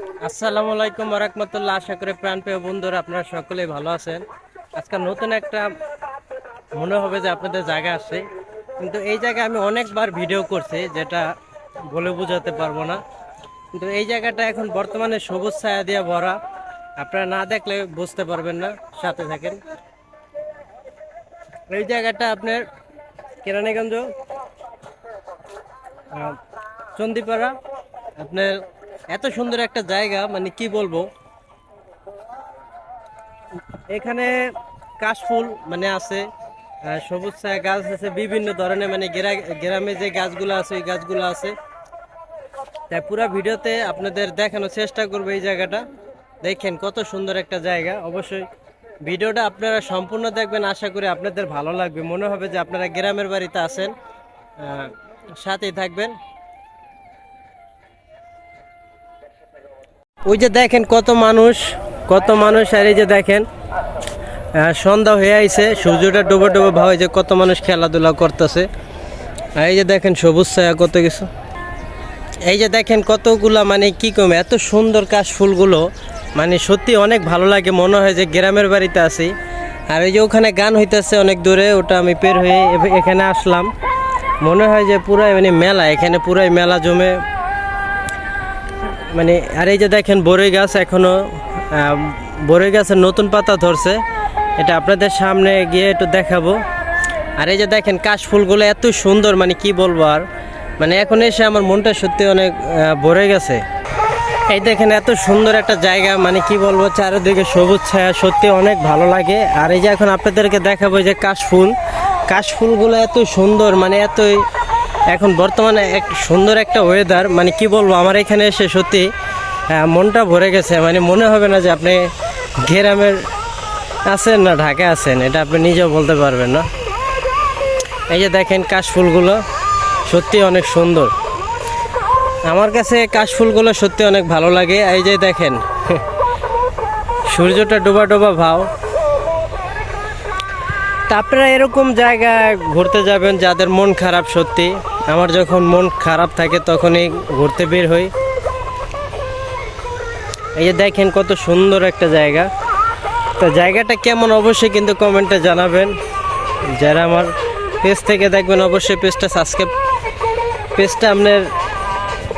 আসসালামু আলাইকুম রহমতুল্লাহ। আশা করি প্রাণপ্রিয় বন্ধুরা, আপনারা সকলেই ভালো আছেন। আজকে নতুন একটা মনে হবে যে আপনাদের জায়গা আসছে। কিন্তু এই জায়গায় আমি অনেকবার ভিডিও করছি, যেটা বলে বোঝাতে পারব না। কিন্তু এই জায়গাটা এখন বর্তমানে সবুজ ছায়া দিয়ে ভরা। আপনারা না দেখলে বুঝতে পারবেন না, সাথে থাকেন। এই জায়গাটা আপনার কেরানীগঞ্জ চণ্ডীপাড়া আপনার এত সুন্দর একটা জায়গা মানে কি বলব? এখানে কাশফুল মানে আছে সবুজ গাছ আছে, বিভিন্ন ধরনের মানে গ্রামে যে গাছগুলো আছে, ওই গাছগুলো আছে। তাই পুরো ভিডিওতে আপনাদের দেখানোর চেষ্টা করব এই জায়গাটা। দেখেন কত সুন্দর একটা জায়গা। অবশ্যই ভিডিওটা আপনারা সম্পূর্ণ দেখবেন। আশা করি আপনাদের ভালো লাগবে। মনে হবে যে আপনারা গ্রামের বাড়িতে আছেন সাথেই থাকবেন। ওই যে দেখেন কত মানুষ কত মানুষ, আর এই যে দেখেন সন্ধ্যা হয়ে আইছে, সূর্যটা ডুবো ডুবো ভাবে যে কত মানুষ খেলাধুলা করতেছে। আর এই যে দেখেন সবুজ ছায়া কত কিছু। এই যে দেখেন কতগুলা মানে কি কম এত সুন্দর কাশ ফুলগুলো মানে সত্যি অনেক ভালো লাগে, মনে হয় যে গ্রামের বাড়িতে আছি। আর এই যে ওখানে গান হইতেছে অনেক দূরে, ওটা আমি পের হয়ে এখানে আসলাম। মনে হয় যে পুরাই মানে মেলা, এখানে পুরাই মেলা জমে মানে আর এই যে দেখেন বরই গাছ এখনও আহ, বরই গাছের নতুন পাতা ধরছে। এটা আপনাদের সামনে গিয়ে একটু দেখাবো। আর এই যে দেখেন কাশ ফুলগুলো এত সুন্দর মানে কি বলব আর। মানে এখন এসে আমার মনটা সত্যি অনেক ভরে গেছে। এই দেখেন এত সুন্দর একটা জায়গা মানে কি বলব চারিদিকে সবুজ ছায়া সত্যি অনেক ভালো লাগে। আর এই যে এখন আপনাদেরকে দেখাবো যে কাশফুল কাশফুলগুলো এত সুন্দর মানে এতই এখন বর্তমানে এক সুন্দর একটা ওয়েদার মানে কি বলব, আমার এখানে এসে সত্যি মনটা ভরে গেছে। মানে মনে হবে না যে আপনি গ্রামের আছেন না, ঢাকায় আছেন, এটা আপনি নিজেও বলতে পারবেন না। এই যে দেখেন কাশফুলগুলো, সত্যি অনেক সুন্দর। আমার কাছে কাশফুলগুলো সত্যি অনেক ভালো লাগে। এই যে দেখেন, সূর্যটা ডোবা ডোবা ভাও তা আপনারা এরকম জায়গায় ঘুরতে যাবেন যাদের মন খারাপ সত্যি। আমার যখন মন খারাপ থাকে তখনই ঘুরতে বের হই। এই যে দেখেন কত সুন্দর একটা জায়গা। তো জায়গাটা কেমন অবশ্যই কিন্তু কমেন্টে জানাবেন। যারা আমার পেজ থেকে দেখবেন, অবশ্যই পেজটা সাবস্ক্রাইব, পেজটা আপনার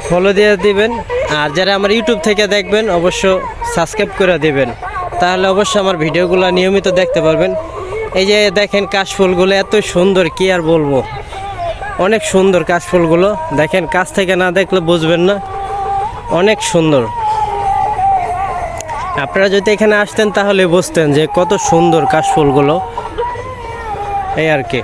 ফলো দিয়ে দিবেন। আর যারা আমার ইউটিউব থেকে দেখবেন অবশ্য সাবস্ক্রাইব করে দিবেন। তাহলে অবশ্যই আমার ভিডিওগুলো নিয়মিত দেখতে পারবেন। এই যে দেখেন কাশফুলগুলো, এত সুন্দর, কি আর বলব? অনেক সুন্দর কাশফুলগুলো দেখেন, কাছ থেকে না দেখলে বুঝবেন না। অনেক সুন্দর। আপনারা যদি এখানে আসতেন তাহলে বুঝতেন যে কত সুন্দর কাশফুলগুলো এই আর কি।